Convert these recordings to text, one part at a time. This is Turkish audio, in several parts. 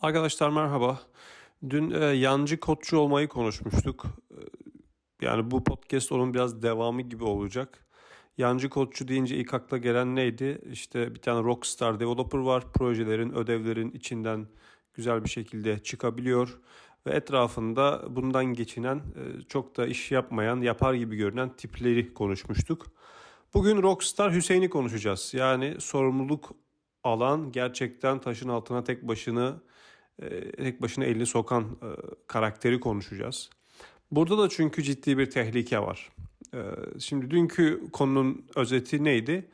Arkadaşlar merhaba. Dün e, yancı kodçu olmayı konuşmuştuk. E, yani bu podcast onun biraz devamı gibi olacak. Yancı kodçu deyince ilk akla gelen neydi? İşte bir tane rockstar developer var. Projelerin, ödevlerin içinden güzel bir şekilde çıkabiliyor. Ve etrafında bundan geçinen, e, çok da iş yapmayan, yapar gibi görünen tipleri konuşmuştuk. Bugün rockstar Hüseyin'i konuşacağız. Yani sorumluluk alan gerçekten taşın altına tek başını tek başına elini sokan e, karakteri konuşacağız. Burada da çünkü ciddi bir tehlike var. E, şimdi dünkü konunun özeti neydi?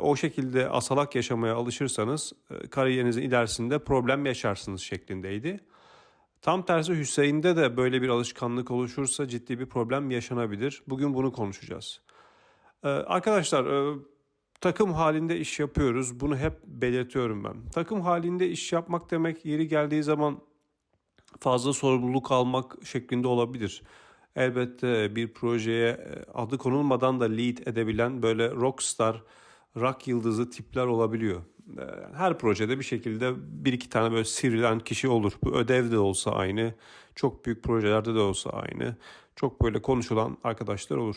O şekilde asalak yaşamaya alışırsanız kariyerinizin ilerisinde problem yaşarsınız şeklindeydi. Tam tersi Hüseyin'de de böyle bir alışkanlık oluşursa ciddi bir problem yaşanabilir. Bugün bunu konuşacağız. Arkadaşlar takım halinde iş yapıyoruz. Bunu hep belirtiyorum ben. Takım halinde iş yapmak demek yeri geldiği zaman fazla sorumluluk almak şeklinde olabilir. Elbette bir projeye e, adı konulmadan da lead edebilen böyle rockstar, rock yıldızı tipler olabiliyor. E, her projede bir şekilde bir iki tane böyle sivrilen kişi olur. Bu ödev de olsa aynı, çok büyük projelerde de olsa aynı. Çok böyle konuşulan arkadaşlar olur.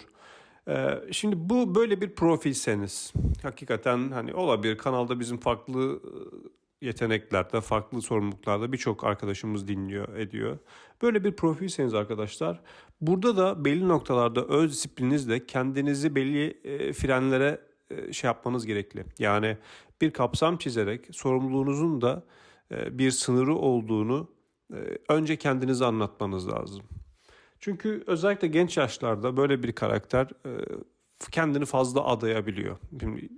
Ee, şimdi bu böyle bir profilseniz hakikaten hani olabilir kanalda bizim farklı e, yeteneklerde, farklı sorumluluklarda birçok arkadaşımız dinliyor, ediyor. Böyle bir profilseniz arkadaşlar burada da belli noktalarda öz disiplininizle kendinizi belli e, frenlere e, şey yapmanız gerekli. Yani bir kapsam çizerek sorumluluğunuzun da bir sınırı olduğunu önce kendinize anlatmanız lazım. Çünkü özellikle genç yaşlarda böyle bir karakter e, kendini fazla adayabiliyor.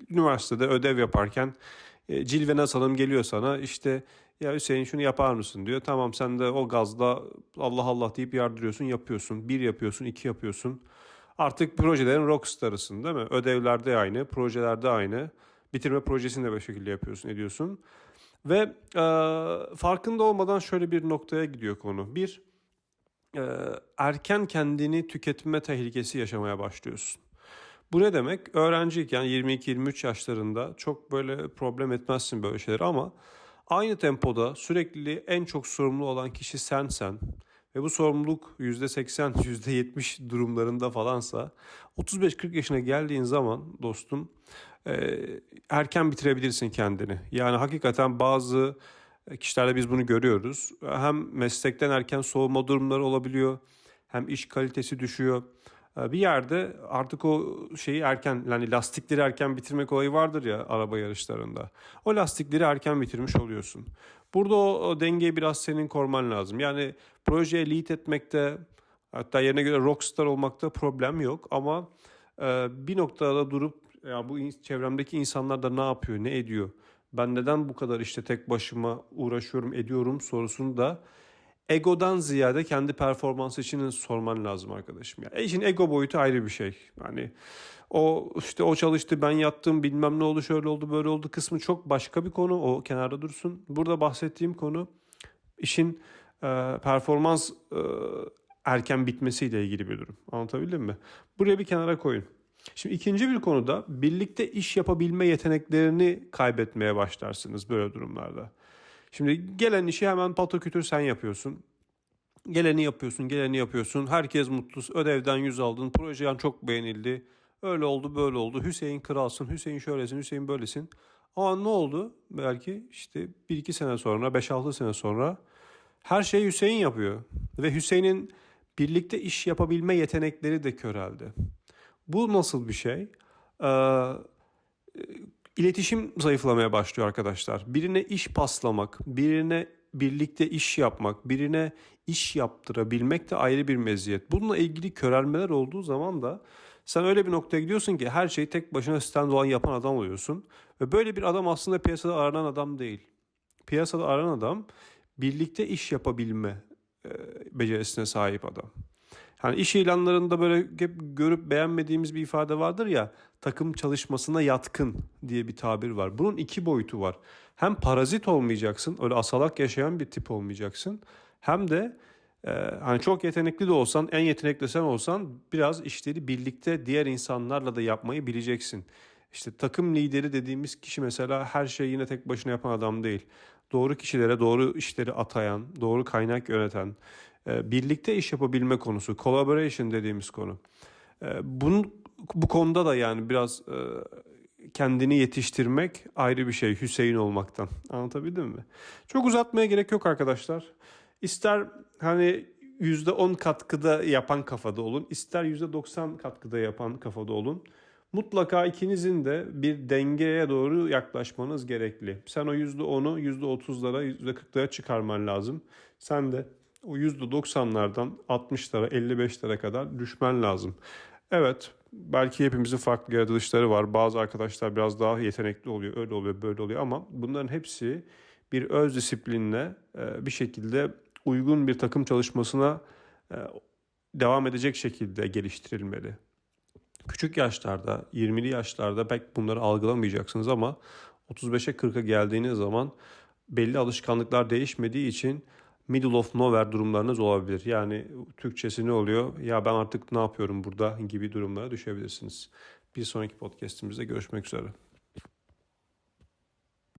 Üniversitede ödev yaparken e, Cilve Nasalım geliyor sana işte ya Hüseyin şunu yapar mısın diyor. Tamam sen de o gazda Allah Allah deyip yardırıyorsun yapıyorsun. Bir yapıyorsun iki yapıyorsun. Artık projelerin rockstarısın değil mi? Ödevlerde aynı, projelerde aynı. Bitirme projesini de böyle şekilde yapıyorsun, ediyorsun. Ve e, farkında olmadan şöyle bir noktaya gidiyor konu. Bir, e, erken kendini tüketme tehlikesi yaşamaya başlıyorsun. Bu ne demek? Öğrenciyken 22-23 yaşlarında çok böyle problem etmezsin böyle şeyler ama aynı tempoda sürekli en çok sorumlu olan kişi sensen ve bu sorumluluk %80, %70 durumlarında falansa 35-40 yaşına geldiğin zaman dostum e, erken bitirebilirsin kendini. Yani hakikaten bazı kişilerde biz bunu görüyoruz. Hem meslekten erken soğuma durumları olabiliyor hem iş kalitesi düşüyor. Bir yerde artık o şeyi erken yani lastikleri erken bitirmek olayı vardır ya araba yarışlarında. O lastikleri erken bitirmiş oluyorsun. Burada o dengeyi biraz senin korman lazım. Yani projeye lead etmekte hatta yerine göre rockstar olmakta problem yok ama e, bir noktada durup ya bu çevremdeki insanlar da ne yapıyor, ne ediyor? Ben neden bu kadar işte tek başıma uğraşıyorum ediyorum sorusunu da egodan ziyade kendi performansı için sorman lazım arkadaşım. Yani işin ego boyutu ayrı bir şey. Yani o işte o çalıştı ben yattım bilmem ne oldu şöyle oldu böyle oldu kısmı çok başka bir konu. O kenarda dursun. Burada bahsettiğim konu işin e, performans e, erken bitmesiyle ilgili bir durum. Anlatabildim mi? Buraya bir kenara koyun. Şimdi ikinci bir konuda birlikte iş yapabilme yeteneklerini kaybetmeye başlarsınız böyle durumlarda. Şimdi gelen işi hemen patakütür sen yapıyorsun. Geleni yapıyorsun, geleni yapıyorsun. Herkes mutlu. Ödevden yüz aldın. Projen çok beğenildi. Öyle oldu, böyle oldu. Hüseyin kralsın, Hüseyin şöylesin, Hüseyin böylesin. Ama ne oldu? Belki işte 1-2 sene sonra, 5-6 sene sonra her şeyi Hüseyin yapıyor. Ve Hüseyin'in birlikte iş yapabilme yetenekleri de köreldi. Bu nasıl bir şey? Ee, iletişim zayıflamaya başlıyor arkadaşlar. Birine iş paslamak, birine birlikte iş yapmak, birine iş yaptırabilmek de ayrı bir meziyet. Bununla ilgili körelmeler olduğu zaman da sen öyle bir noktaya gidiyorsun ki her şeyi tek başına stand yapan adam oluyorsun. Ve böyle bir adam aslında piyasada aranan adam değil. Piyasada aranan adam birlikte iş yapabilme e, becerisine sahip adam. Hani iş ilanlarında böyle hep görüp beğenmediğimiz bir ifade vardır ya takım çalışmasına yatkın diye bir tabir var. Bunun iki boyutu var. Hem parazit olmayacaksın öyle asalak yaşayan bir tip olmayacaksın. Hem de e, hani çok yetenekli de olsan en yetenekli sen olsan biraz işleri birlikte diğer insanlarla da yapmayı bileceksin. İşte takım lideri dediğimiz kişi mesela her şeyi yine tek başına yapan adam değil. doğru kişilere doğru işleri atayan, doğru kaynak yöneten, birlikte iş yapabilme konusu, collaboration dediğimiz konu. E, bunun bu konuda da yani biraz e, kendini yetiştirmek ayrı bir şey Hüseyin olmaktan. Anlatabildim mi? Çok uzatmaya gerek yok arkadaşlar. İster hani %10 katkıda yapan kafada olun, ister %90 katkıda yapan kafada olun. Mutlaka ikinizin de bir dengeye doğru yaklaşmanız gerekli. Sen o %10'u %30'lara, %40'lara çıkarman lazım. Sen de o %90'lardan 60'lara, 55'lere kadar düşmen lazım. Evet, belki hepimizin farklı yaratılışları var. Bazı arkadaşlar biraz daha yetenekli oluyor, öyle oluyor, böyle oluyor ama bunların hepsi bir öz disiplinle e, bir şekilde uygun bir takım çalışmasına e, devam edecek şekilde geliştirilmeli. Küçük yaşlarda, 20'li yaşlarda pek bunları algılamayacaksınız ama 35'e 40'a geldiğiniz zaman belli alışkanlıklar değişmediği için middle of nowhere durumlarınız olabilir. Yani Türkçesi ne oluyor? Ya ben artık ne yapıyorum burada gibi durumlara düşebilirsiniz. Bir sonraki podcastimizde görüşmek üzere.